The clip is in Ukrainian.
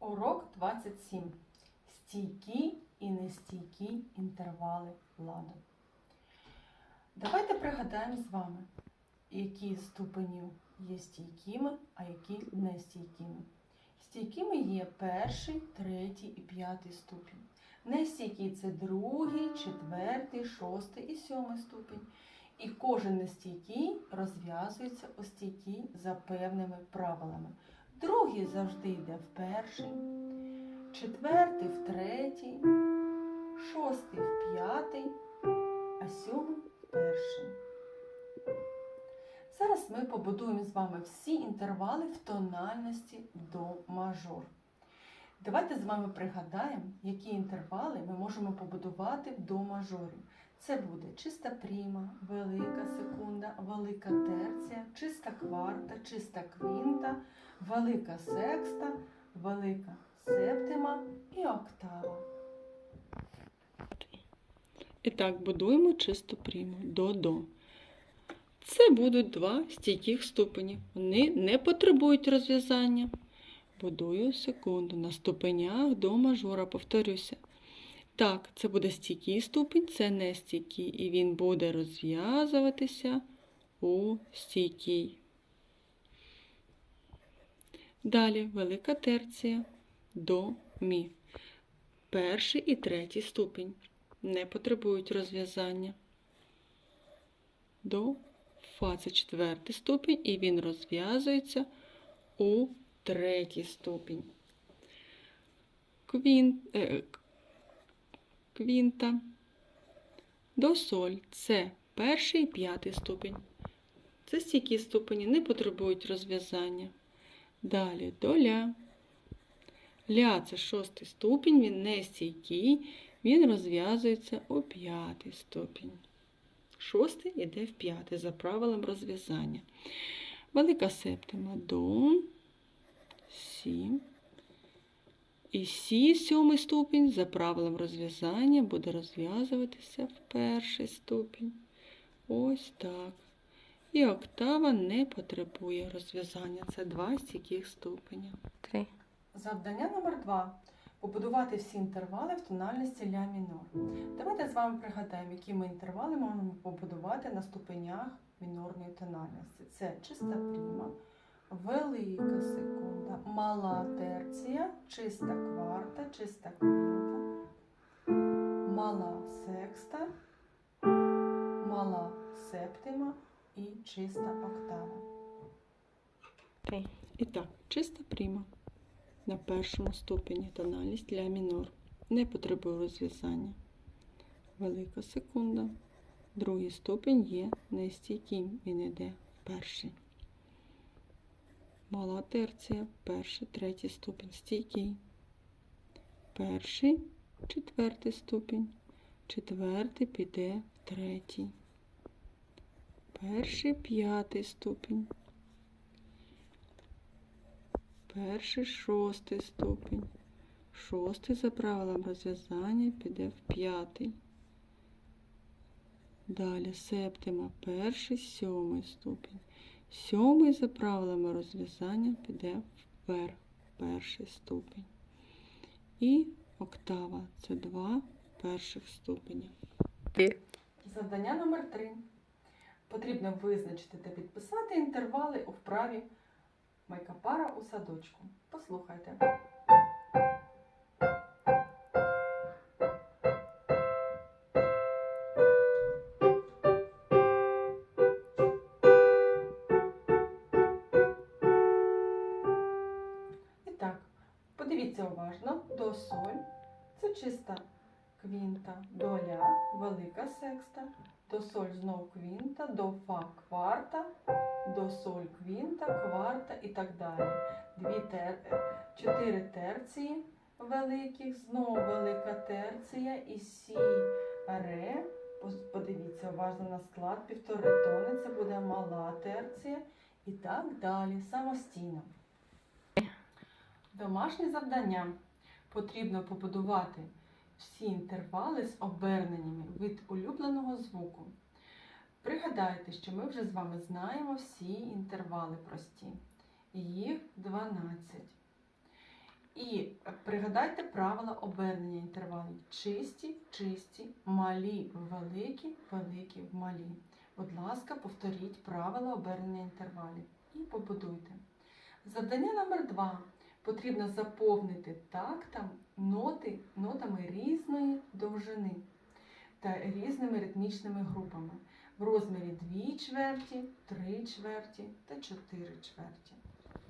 Урок 27. Стійкі і нестійкі інтервали ладу. Давайте пригадаємо з вами, які ступені є стійкими, а які нестійкими. Стійкими є перший, третій і п'ятий ступінь. Нестійкі це другий, четвертий, шостий і сьомий ступінь. І кожен нестійкий розв'язується у стійкій за певними правилами. Другий завжди йде в перший, четвертий в третій, шостий в п'ятий, а сьомий в перший. Зараз ми побудуємо з вами всі інтервали в тональності до мажор. Давайте з вами пригадаємо, які інтервали ми можемо побудувати до мажорі. Це буде чиста пріма, велика секунда, велика терція, чиста кварта, чиста квінта, велика секста, велика септима і октава. І так, будуємо чисту пріму до-до. Це будуть два стійких ступені. Вони не потребують розв'язання. Будую секунду на ступенях до мажора, повторюся. Так, це буде стійкий ступінь, це не стійкий, і він буде розв'язуватися у стійкий. Далі велика терція до мі. Перший і третій ступінь не потребують розв'язання. До фа це четвертий ступінь, і він розв'язується у третій ступінь. Квін, е, квінта. До соль це перший і п'ятий ступінь. Це стійкі ступені, не потребують розв'язання. Далі до ля. Ля це шостий ступінь, він не стійкий, він розв'язується у п'ятий ступінь. Шостий йде в п'ятий за правилом розв'язання. Велика септима до сі. І сі, сьомий ступінь, за правилом розв'язання буде розв'язуватися в перший ступінь. Ось так. І октава не потребує розв'язання. Це два стійких ступеня. Три. Завдання номер два. Побудувати всі інтервали в тональності ля мінор. Давайте з вами пригадаємо, які ми інтервали можемо побудувати на ступенях мінорної тональності. Це чиста пріма, велика секунда, мала терція, чиста кварта, чиста квінта, мала секста, мала септима і чиста октава. І так, чиста пріма. На першому ступені тональність ля мінор. Не потребує розв'язання. Велика секунда. Другий ступінь є нестійким. Він йде перший. Мала терція, перший, третій ступінь стійкий. Перший, четвертий ступінь. Четвертий піде в третій. Перший, п'ятий ступінь. Перший шостий ступінь. Шостий за правилом розв'язання піде в п'ятий. Далі септима перший, сьомий ступінь. Сьомий за правилами розв'язання піде вверх, перший ступінь. І октава це два перших ступеня. Завдання номер 3. Потрібно визначити та підписати інтервали у вправі Майкапара у садочку. Послухайте. До соль це чиста квінта, до ля, велика секста, до соль знов квінта, до фа кварта, до соль квінта, кварта і так далі. Дві тер... Чотири терції великих, знову велика терція і сі ре. Подивіться уважно на склад, півтори тони, це буде мала терція і так далі, самостійно. Домашнє завдання. Потрібно побудувати всі інтервали з оберненнями від улюбленого звуку. Пригадайте, що ми вже з вами знаємо всі інтервали прості. Їх 12. І пригадайте правила обернення інтервалів. Чисті, чисті, малі, великі, великі, малі. Будь ласка, повторіть правила обернення інтервалів і побудуйте. Завдання номер два. Потрібно заповнити тактам ноти нотами різної довжини та різними ритмічними групами в розмірі 2 чверті, 3 чверті та 4 чверті.